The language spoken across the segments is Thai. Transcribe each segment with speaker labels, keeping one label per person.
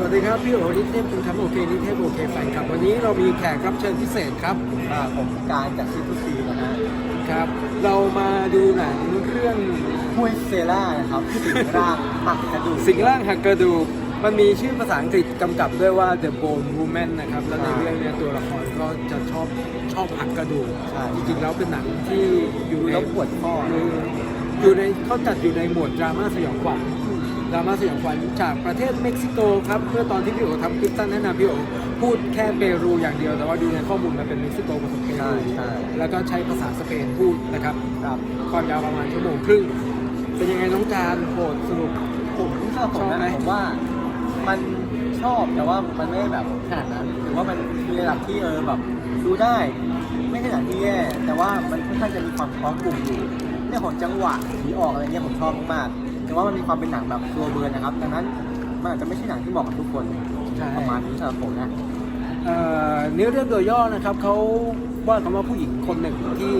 Speaker 1: สวัสดีครับ พี่โอนิเทพคุณครับโอเคนิเทพโอเคแฟนครับ วันนี้เรามีแขกรับเชิญพิเศษครับ
Speaker 2: อ่าผมการจากซิทูซีนะฮะ
Speaker 1: ครับ เรามาดูหนังเรื่อง
Speaker 2: ห้วยเซล่านะครับสิงร่างหักกระดูก
Speaker 1: สิงร่างหักกระดูกมันมีชื่อภาษาอังกฤษกำกับด้วยว่า The Bone Woman นะครับ แล้วในเรื่องเนี้ยตัวละครก็จะชอบชอบหักกระดูก
Speaker 2: ใช่
Speaker 1: จริงๆแล้วเป็นหนังที่อยู่
Speaker 2: ดู
Speaker 1: ใน
Speaker 2: แล้วปวดข้อ
Speaker 1: อยู่ในเขาจัดอยู่ในหมวดดราม่าสยองขวัญ ดราม่าสยองขวัญจากประเทศเม็กซิโกครับเมื่อตอนที่พี่โอทำคลิปสั้นแนะนำพี่โอพูดแค่เปรูอย่างเดียว แต่ว่าดูในข้อมูลมันเป็นเม็กซิโกผสมเป
Speaker 2: ใช่
Speaker 1: รู
Speaker 2: ใช่
Speaker 1: แล้วก็ใช้ภาษาสเปนพูดนะครับ
Speaker 2: ครับ
Speaker 1: ความยาวประมาณชั่วโมงครึ่งเป็นยังไงน้องจานโหดสรุป
Speaker 2: ผมสำหรับผม
Speaker 1: ชอบไหม
Speaker 2: นะผมว่ามันชอบแต่ว่ามันไม่ได้แบบขนาดนั้นถือว่ามันมีระดับที่เออแบบดูได้ ไม่ใช่หนังที่แย่แต่ว่ามันค่อนข้างจะมีความคล้องกลุ่มอยู่เรื่องของจังหวะผีออกอะไรเงี้ยผมชอบมากๆ แต่ว่ามันมีความเป็นหนังแบบตัวเบิร์นนะครับ ดังนั้นมันอาจจะไม่ใช่หนังที่เหมาะกับทุกคน
Speaker 1: ใช่
Speaker 2: ประมาณนี้สำหรับผมนะ
Speaker 1: เอ่อเนื้อเรื่องโดยย่อนะครับเขาว่ากันว่าผู้หญิงคนหนึ่งที่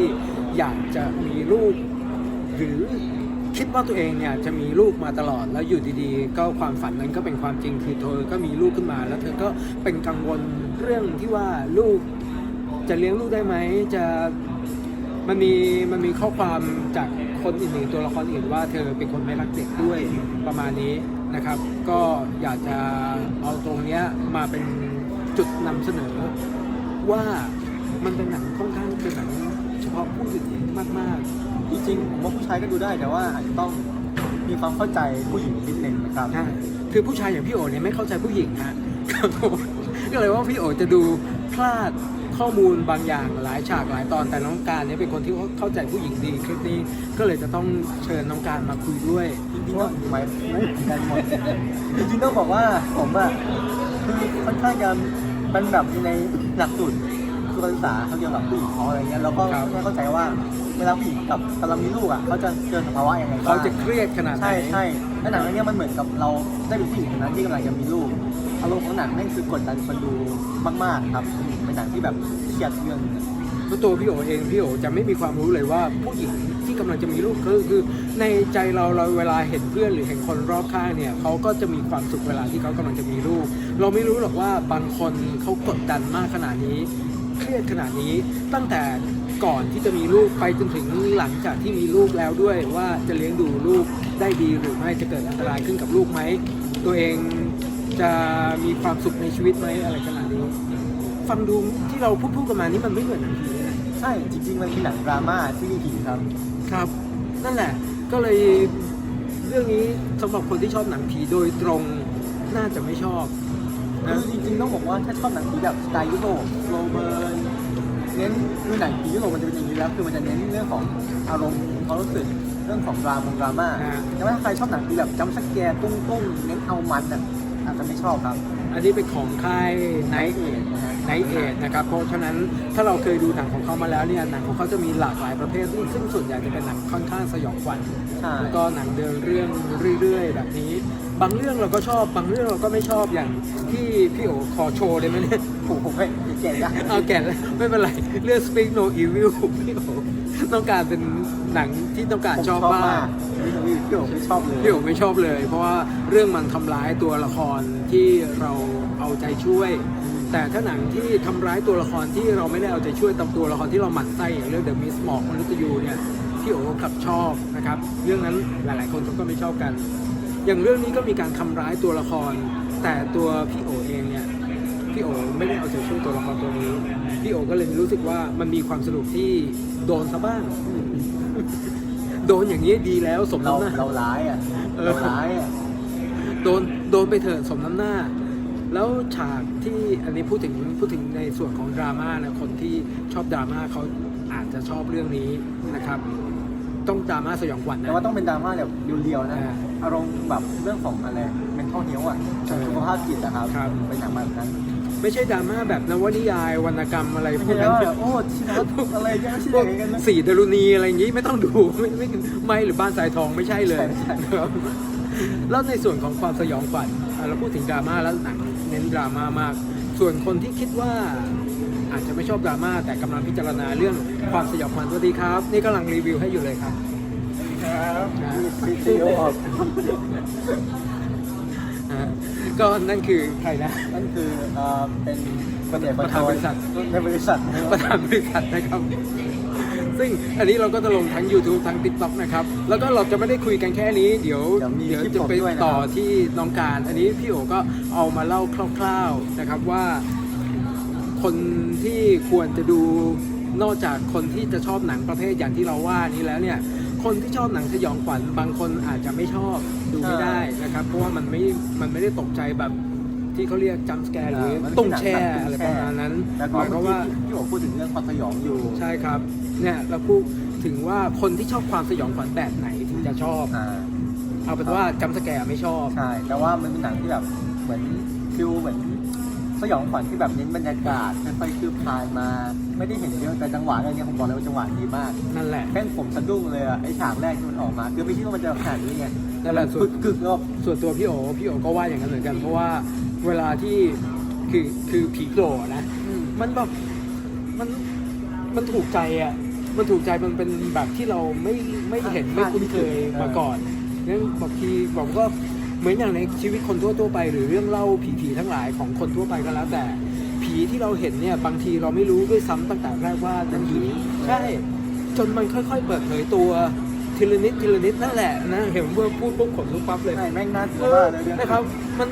Speaker 1: อยากจะมีลูก หรือคิดว่าตัวเองเนี่ยจะมีลูกมาตลอดแล้วอยู่ดีๆ ก็ความฝันนั้นก็เป็นความจริงคือเธอก็มีลูกขึ้นมา แล้วเธอก็เป็นกังวลเรื่องที่ว่าลูกจะเลี้ยงลูกได้ไหมจะ มันมีมันมีข้อความจาก คนอื่นๆตัวละครอื่นว่าเธอเป็นคนไม่รักเด็กด้วยประมาณนี้นะครับ ก็อยากจะเอาตรงเนี้ยมาเป็นจุดนำเสนอ ว่ามันเป็นหนังค่อนข้างเป็นหนังเฉพาะผู้หญิงมากๆ
Speaker 2: จริงๆผมว่าผู้ชายก็ดูได้แต่ว่าอาจจะต้องมีความเข้าใจผู้หญิงนิดนึงนะครับ
Speaker 1: ใช่คือผู้ชายอย่างพี่โอเนี่ยไม่เข้าใจผู้หญิงฮะครับผมก็เลยว่าพี่โอจะดูพลาด ข้อมูลบางอย่างหลายฉากหลายตอนแต่น้องการเนี่ยเป็นคนที่เข้าใจผู้หญิงดีคลิปนี้ก็เลยจะต้องเชิญน้องการมาคุยด้วย
Speaker 2: จริงๆต้องหมายพูดกันหมดจริงๆต้องบอกว่าผมอะคือค่อนข้างจะมันแบบอยู่ในหลักสูตรสุขศึกษาเขาเกี่ยวกับผู้หญิงเขาอะไรเงี้ยเราก็
Speaker 1: ครับ
Speaker 2: ไม่เข้าใจว่าเวลาผู้หญิงกับกำลังมีลูกอะเขาจะเจอสภาวะยังไงบ้าง
Speaker 1: เขาจะเครียดขนาดไหน
Speaker 2: ใช่ใช่แล้วหนังเรื่องเนี้ยมันเหมือนกับเราได้เป็นผู้หญิงคนนั้นที่กำลังจะมีลูกอารมณ์ของหนังนั่นคือกดดันคนดูมากๆครับ เป็นหนังที่แบบเครียดเงหนึ่ง
Speaker 1: เพราะตัวพี่โอเองพี่โอจะไม่มีความรู้เลยว่าผู้หญิงที่กำลังจะมีลูกคือคือในใจเราเราเวลาเห็นเพื่อนหรือเห็นคนรอบข้างเนี่ยเขาก็จะมีความสุขเวลาที่เขากำลังจะมีลูก เราไม่รู้หรอกว่าบางคนเขากดดันมากขนาดนี้เครียดขนาดนี้ตั้งแต่ก่อนที่จะมีลูกไปจนถึงหลังจากที่มีลูกแล้วด้วยว่าจะเลี้ยงดูลูกได้ดีหรือไม่จะเกิดอันตรายขึ้นกับลูกไหมตัวเองจะมีความสุขในชีวิตไหมอะไรขนาดนี้ ฟังดูที่เราพูดพูดกันมานี่มันไม่เหมือนหนังผีเลยนะ
Speaker 2: ใช่จริงๆมันคือหนังดราม่าที่มีผีครับ
Speaker 1: ครับ นั่นแหละ ก็เลยเรื่องนี้สำหรับคนที่ชอบหนังผีโดยตรงน่าจะไม่ชอบ
Speaker 2: คื
Speaker 1: นะ
Speaker 2: อจริงๆต้องบอกว่าถ้าชอบหนังผีแบบสไตล์ยุโรปโรเบิร์นเน้นคือหนังผียุโรปมันจะเป็นอย่างนี้แล้วคือมันจะเน้นเรื่องของอารมณ์ความรู้สึกเรื่องของดรามงดราม่าแต่ว่าถ้าใครชอบหนังผีแบบจัมป์สแกร์ตุ้งตุ้งๆเน้นเอามันอะ อาจจะไม่ชอบครับ
Speaker 1: อันนี้เป็นของค่ายไน
Speaker 2: Night
Speaker 1: ท์
Speaker 2: Age นะฮะ
Speaker 1: ไนท์เอทนะครับ เพราะฉะนั้นถ้าเราเคยดูหนังของเขามาแล้วเนี่ยหนังของเขาจะมีหลากหลายประเภทซึ่งซึ่งส่วนใหญ่จะเป็นหนังค่อนข้างสยองขวัญ
Speaker 2: ใช่
Speaker 1: แล้วก็หนังเดินเรื่องเรื่อยๆ แบบนี้ บางเรื่องเราก็ชอบบางเรื่องเราก็ไม่ชอบอย่างที่พี่โอขอโชว์ได้ไหมเนี่ย
Speaker 2: โอ้โหไม่แก่ยาก
Speaker 1: เอาแก่แล้วไม่เป็นไร เรื่อง Speak No Evil พี่โอต้องการเป็น หนังที่ต้องการ
Speaker 2: ผม
Speaker 1: ชอบมาก
Speaker 2: พี่พี่พี่โอ๋ไม่ชอบเลย
Speaker 1: พี่โอไม่ชอบเลย เพราะว่าเรื่องมันทำร้ายตัวละครที่เราเอาใจช่วย แต่ถ้าหนังที่ทำร้ายตัวละครที่เราไม่ได้เอาใจช่วยตามตัวละครที่เราหมั่นไส้อย่างเรื่อง The Miss หมอกมนุษย์ยูเนี่ยพี่โอขับชอบนะครับ เรื่องนั้นหลาย ๆ คนเขาก็ไม่ชอบกัน อย่างเรื่องนี้ก็มีการทำร้ายตัวละคร แต่ตัวพี่โอเองเนี่ยพี่โอไม่ได้เอาใจช่วยตัวละครตัวนี้พี่โอก็เลยรู้สึกว่ามันมีความสนุกที่โดนซะบ้าง โดนอย่างนี้ดีแล้วสม
Speaker 2: เรา
Speaker 1: น้ำหน้า
Speaker 2: เราร้ายอะ
Speaker 1: เออ
Speaker 2: เราร้ายอะ
Speaker 1: โดนโดนไปเถอะสมน้ำหน้า แล้วฉากที่อันนี้พูดถึงพูดถึงในส่วนของดราม่านะคนที่ชอบดราม่าเขาอาจจะชอบเรื่องนี้นะครับ ต้องดราม่าสยองขวัญ
Speaker 2: แต่
Speaker 1: นะ
Speaker 2: ว่าต้องเป็นดราม่าแบบเรียวๆนะ
Speaker 1: อ่า
Speaker 2: อารมณ์แบบเรื่องของอะไร mental health อะ
Speaker 1: ใช่
Speaker 2: สุขภาพจิตนะครับ
Speaker 1: ครับ
Speaker 2: เป็นหนังแบบนั้น
Speaker 1: ไม่ใช่ดราม่าแบบนวนิยายวรรณกรรมอะไรพ
Speaker 2: ไม่
Speaker 1: วก
Speaker 2: ใช่
Speaker 1: นั้น
Speaker 2: ว่าแบบโอ้ชินวัตรอะไรกันชิน
Speaker 1: พวก
Speaker 2: อะไรกันนะ
Speaker 1: สีดารุณีอะไรอย่างนี้ไม่ต้องดูไม่ไม่ไม่หรือบ้านสายทองไม่ใช่เลย
Speaker 2: ใช่ใช่
Speaker 1: ครับแล้วในส่วนของความสยองขวัญอะเราพูดถึงดราม่าแล้วหนังเน้นดราม่ามาก ส่วนคนที่คิดว่าอาจจะไม่ชอบดราม่าแต่กำลังพิจารณาเรื่องความสยองขวัญสวัสดีครับ นี่กำลังรีวิวให้อยู่เลยครับ
Speaker 2: ครับ
Speaker 1: นะ
Speaker 2: ซีซีโอออก
Speaker 1: อะ ก็นั่นคือใครนะ
Speaker 2: นั่นคือเอ่อเป็นคนเอก
Speaker 1: ประธานบริษัท
Speaker 2: ในบริษัท
Speaker 1: ประธานบริษัทนะครับ ซึ่งอันนี้เราก็จะลงทั้ง YouTube ทั้ง TikTok นะครับ แล้วก็เราจะไม่ได้คุยกันแค่นี้ เดี๋ยว
Speaker 2: เดี๋ยวมี
Speaker 1: เดี๋ยว
Speaker 2: คลิป
Speaker 1: จะไป
Speaker 2: ด้วยนะครับ
Speaker 1: ต่อที่น้องการ อันนี้พี่โอก็เอามาเล่าคร่าวๆนะครับว่า คนที่ควรจะดูนอกจากคนที่จะชอบหนังประเภทอย่างที่เราว่านี้แล้วเนี่ย คนที่ชอบหนังสยองขวัญบางคนอาจจะไม่ชอบดูไม่ได้นะครับ เพราะว่ามันไม่ มันไม่ได้ตกใจแบบที่เขาเรียกจัมสแกร์หรือตุ้งแช่อะไรประมาณนั้น
Speaker 2: แล้ว
Speaker 1: ห
Speaker 2: ก็
Speaker 1: มายความว่า
Speaker 2: พี่โอพูดถึงเรื่องความสยองอยู่
Speaker 1: ใช่ครับเนี่ยเราพูดถึงว่าคนที่ชอบความสยองขวัญแบบไหนถึงจะชอบ
Speaker 2: อ่า
Speaker 1: เอาเป็นว่าจัมสแกร์ไม่ชอบ
Speaker 2: ใช่แต่ว่ามันเป็นหนังที่แบบเหมือนฟิลเหมือน สยองขวัญที่แบบเน้นบรรยากาศค่อยๆคืบคลานมา ไม่ได้เห็นเยอะแต่จังหวะเรื่องนี้ผมบอกเลยว่าจังหวะดีมาก
Speaker 1: นั่นแหละ
Speaker 2: แค่ผมสะดุ้งเลยอะไอ้ฉากแรกที่มันออกมา คือไม่คิดว่ามันจะขนาดนี้ไง
Speaker 1: นั่นแหละส่ว
Speaker 2: กึ
Speaker 1: น
Speaker 2: กกึกๆแล้วแบบ
Speaker 1: ส่วนตัวพี่โอพี่โอก็ว่าอย่างนั้นเหมือนกัน เพราะว่าเวลาที่คือคือผีโกรธนะมันแบบมันมันถูกใจอะ มันถูกใจมันเป็นแบบที่เราไม่ไม่เห็นไม่คุ้นเคยมาก่อนนั้นบางทีผมก็ เหมือนอย่างในชีวิตคนทั่วๆไป หรือเรื่องเล่าผีๆทั้งหลายของคนทั่วไปก็แล้วแต่ ผีที่เราเห็นเนี่ยบางทีเราไม่รู้ด้วยซ้ำตั้งแต่แรกว่าเป็นผีใช่ จนมันค่อยๆเปิดเผยตัวทีละนิดทีละนิดนั่นแหละนะเห็นเมื่อพูดปุ๊บขนลุกปั๊บเลย
Speaker 2: ใช่แม่งน่ากลั
Speaker 1: เอ
Speaker 2: ว
Speaker 1: อ
Speaker 2: มากเลยเนี่ย
Speaker 1: นะครับมัน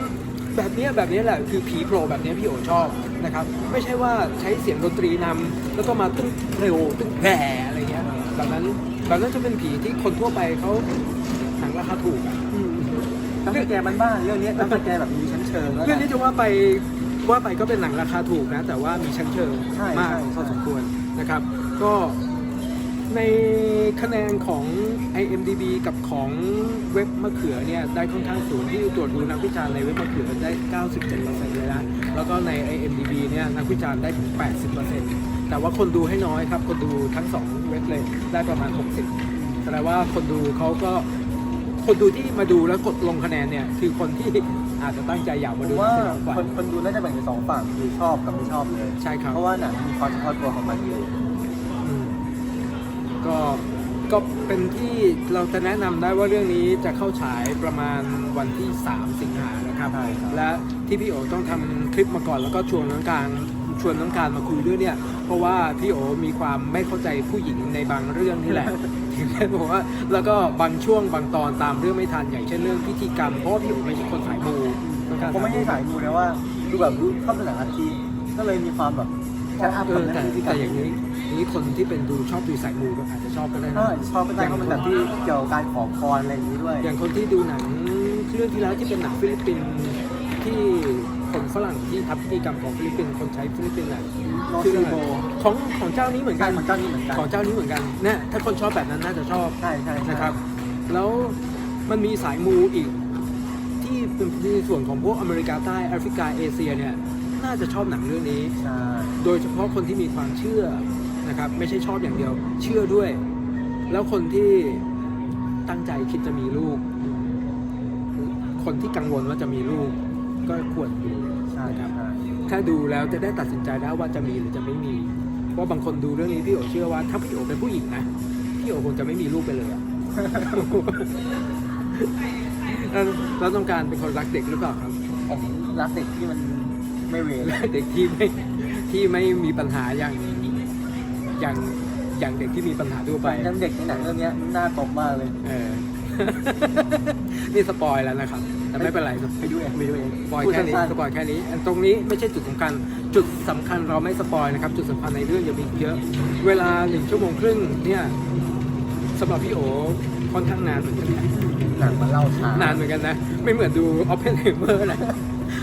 Speaker 1: แบบเนี้ยแบบเนี้ยแหละคือผีโผล่แบบเนี้ยพี่โอชอบนะครับ ไม่ใช่ว่าใช้เสียงดนตรีนำแล้วก็มาตึ้งเร็วตึ้งแผ่อะไรเงี้ยแบบนั้นแบบนั้นจะเป็นผีที่คนทั่วไปเขาหนังราคาถูกอะ
Speaker 2: ตั้ง แต่แกมันบ้านเรื่องนี้ตั้งแต่แกแบบมีชั้นเชิงแล้ว
Speaker 1: เรื่อง
Speaker 2: นะ
Speaker 1: นี้จะว่าไปว่าไปก็เป็นหนังราคาถูกนะ แต่ว่ามีชั้นเชิง
Speaker 2: ใช่
Speaker 1: มาก
Speaker 2: ใช่
Speaker 1: พอสมควรนะครับ ก็ในคะแนนของ IMDB กับของเว็บมะเขือเนี่ยได้ค่อนข้างสูงที่ตรวจดูนักวิจารณ์ในเว็บมะเขือได้ 97%เลยนะแล้วก็ใน IMDB เนี่ยนักวิจารณ์ได้ถึง 80%แต่ว่าคนดูให้น้อยครับ คนดูทั้งสองเว็บเลยได้ประมาณ 60แสดงว่าคนดูเขาก็ คนดูที่มาดูแล้วกดลงคะแนนเนี่ยคือคนที่อาจจะตั้งใจอยาก
Speaker 2: ผ
Speaker 1: มามดู
Speaker 2: ว่า
Speaker 1: หนังสยองขวัญ
Speaker 2: คนคนดูน่าจะแบ่งเป็นสองฝั่งคือชอบกับไม่ชอบเลย
Speaker 1: ใช่ครับ
Speaker 2: เพราะว่าหนังมีความเฉพาะตัวของมันอยู่
Speaker 1: อืมก็ก็เป็นที่เราจะแนะนำได้ว่าเรื่องนี้จะเข้าฉายประมาณวันที่ 3 สิงหานะครับ
Speaker 2: ใช่ครับ
Speaker 1: และที่พี่โอต้องทำคลิปมาก่อนแล้วก็ชวนน้องการชวนน้องการมาคุยด้วยเนี่ย เพราะว่าพี่โอมีความไม่เข้าใจผู้หญิงในบางเรื่องนี่แหละ ถึงได้บอกว่าแล้วก็บางช่วงบางตอนตามเรื่องไม่ทันอย่างเช่นเรื่องพิธีกรรมเพราะว่าพี่โอไม่ใช่คนสายมูน้องการ
Speaker 2: ผมไม่ใช่สายมูนะว่าดูแบบรู้ชอบดูหนังอาชีพก็เลยมีความแบบแค่อัพ
Speaker 1: เอ
Speaker 2: กับ
Speaker 1: อ
Speaker 2: เรื่
Speaker 1: แต่
Speaker 2: องที่
Speaker 1: แต่อย่างนี้อย่างนี้คนที่เป็นดูชอบดูสายมูก็อาจจะชอบก็ได้
Speaker 2: ถ้า
Speaker 1: นะ
Speaker 2: ชอบก็ได้เพราะมันแบบที่เกี่ยวกับการขอพรอะไรอย่างนี้ด้วย
Speaker 1: อย่างคนที่ดูหนังเรื่องที่แล้วที่เป็นหนังฟิลิปปินส์ที่คน ฝรั่งที่ทำพิธีกรรมของฟิลิปปินส์คนใช้ฟิลิปปินส์แหละ
Speaker 2: โน
Speaker 1: ชื่อ
Speaker 2: ซี
Speaker 1: อะไร
Speaker 2: โบ
Speaker 1: ของของเจ้านี้เหมือน
Speaker 2: กา
Speaker 1: กั
Speaker 2: ร
Speaker 1: น
Speaker 2: ของเจ้านี้เหมือนกัน
Speaker 1: ของเจ้านี้เหมือนกันเนี่ยถ้าคนชอบแบบนั้นน่าจะชอบ
Speaker 2: ใช่ใช่ใช่
Speaker 1: นะครับ แล้วมันมีสายมูอีก ที่เป็นในส่วนของพวกอเมริกาใต้แอฟริกาเอเชียเนี่ยน่าจะชอบหนังเรื่องนี้
Speaker 2: ใช่
Speaker 1: โดยเฉพาะคนที่มีความเชื่อนะครับไม่ใช่ชอบอย่างเดียว เชื่อด้วย แล้วคนที่ตั้งใจคิดจะมีลูก คนที่กังวลว่าจะมีลูกก็ควรดู
Speaker 2: ใช่
Speaker 1: นะครับ
Speaker 2: ใช่
Speaker 1: ถ้าดูแล้วจะได้ตัดสินใจได้ว่าจะมีหรือจะไม่มีเพราะบางคนดูเรื่องนี้พี่โอเชื่อว่าถ้าพี่โอเป็นผู้หญิงนะพี่โอคงจะไม่มีลูกไปเลยอะแล้วแล้วต้องการเป็นคนรักเด็กหรือเปล่าครับ
Speaker 2: ผมรักเด็กที่มันไม่เวร
Speaker 1: เด็กที่ไม่ที่ไม่มีปัญหาอย่างอย่างอย่างเด็กที่มีปัญหาทั่วไป
Speaker 2: ยังเด็กในหนังเรื่องเนี้ยน่าตบมากเลย
Speaker 1: เออ นี่สปอยแล้วนะครับ แต่ไม่เป็นไรครับ
Speaker 2: ไปดูเองไปดูเอง
Speaker 1: สปอย
Speaker 2: พูด
Speaker 1: แค่นี้
Speaker 2: สั้น
Speaker 1: สปอยแค่นี้อันตรงนี้ไม่ใช่จุดสำคัญ จุดสำคัญเราไม่สปอยนะครับ จุดสำคัญในเรื่องยังมีอีกเยอะ เวลาหนึ่งชั่วโมงครึ่งเนี่ยสำหรับพี่โอค่อนข้างนานเหมือนกันนะ
Speaker 2: ๆหนังมันเล่าช้านา
Speaker 1: นเหมือนกันนะ ไม่เหมือนดู Oppenheimer นะ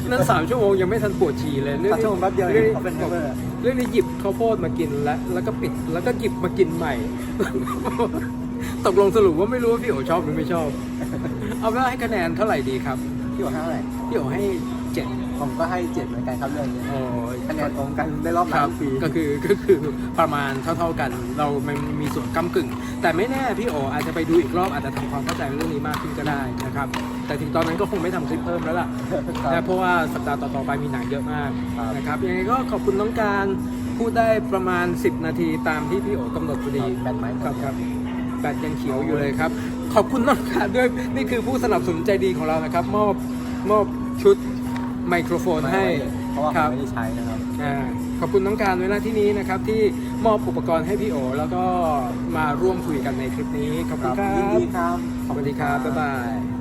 Speaker 1: นั่นสามชั่วโมงยังไม่ทันปวดฉี่เลยเรื่อง
Speaker 2: ตัด
Speaker 1: นี้
Speaker 2: ช่วงแป๊บเดียวเอ
Speaker 1: เรื่อง
Speaker 2: ง
Speaker 1: นี้
Speaker 2: เขาเป็นเบอร์
Speaker 1: เรื่องนี้หยิบข้าวโพดมากินแล้วแล้วก็ปิดแล้วก็หยิบมากินใหม่ ตกลงสรุปว่าไม่รู้ว่าพี่โอชอบหรือไม่ชอบ เอาเป็นว่าให้คะแนนเท่าไหร่ดีครับ
Speaker 2: พี่บอกให้เท่าไหร่
Speaker 1: พี่โอให้เจ็ด
Speaker 2: ผมก็ให้เจ็ดเหมือนกันครับเรื่องนี้
Speaker 1: โอ้ย
Speaker 2: คะแนนตรงกันได้รอบห
Speaker 1: ค
Speaker 2: ลา
Speaker 1: รั
Speaker 2: ย
Speaker 1: บ
Speaker 2: ปี
Speaker 1: ก็คือก็คือประมาณเท่าๆกัน เรามันมีส่วนก้ากึ่ง แต่ไม่แน่พี่โออาจจะไปดูอีกรอบอาจจะทำความเข้าใจเรื่องนี้มากขึ้นก็ได้นะครับ แต่ถึงตอนนั้นก็คงไม่ทำคลิปเพิ่มแล้วล่ะ
Speaker 2: ครับ
Speaker 1: นะเพราะว่าสัปดาห์ต่อๆไปมีหนังเยอะมาก
Speaker 2: ครับ
Speaker 1: นะครับยังไงก็ขอบคุณน้องการพูดได้ประมาณ 10 นาทีตามที่พี่โอกำหนดพอดี
Speaker 2: แบตไหม
Speaker 1: ครับครับแบตยังเขียวอยู่เลยครับ ขอบคุณน้องการด้วยนี่คือผู้สนับสนุนใจดีของเรานะครับ มอบมอบชุดไมโครโฟนให้
Speaker 2: เพราะว่า
Speaker 1: ค
Speaker 2: ผม
Speaker 1: รับ
Speaker 2: ไม่ได้ใช้นะครับ
Speaker 1: อ่าขอบคุณน้องการเวลาที่นี้นะครับ ที่มอบอุปกรณ์ให้พี่โอ แล้วก็มาร่วมคุยกันในคลิปนี้ ขอบคุณครั
Speaker 2: ยิน
Speaker 1: บ
Speaker 2: ดีครับ
Speaker 1: สวัสดีครับ บ๊ายบาย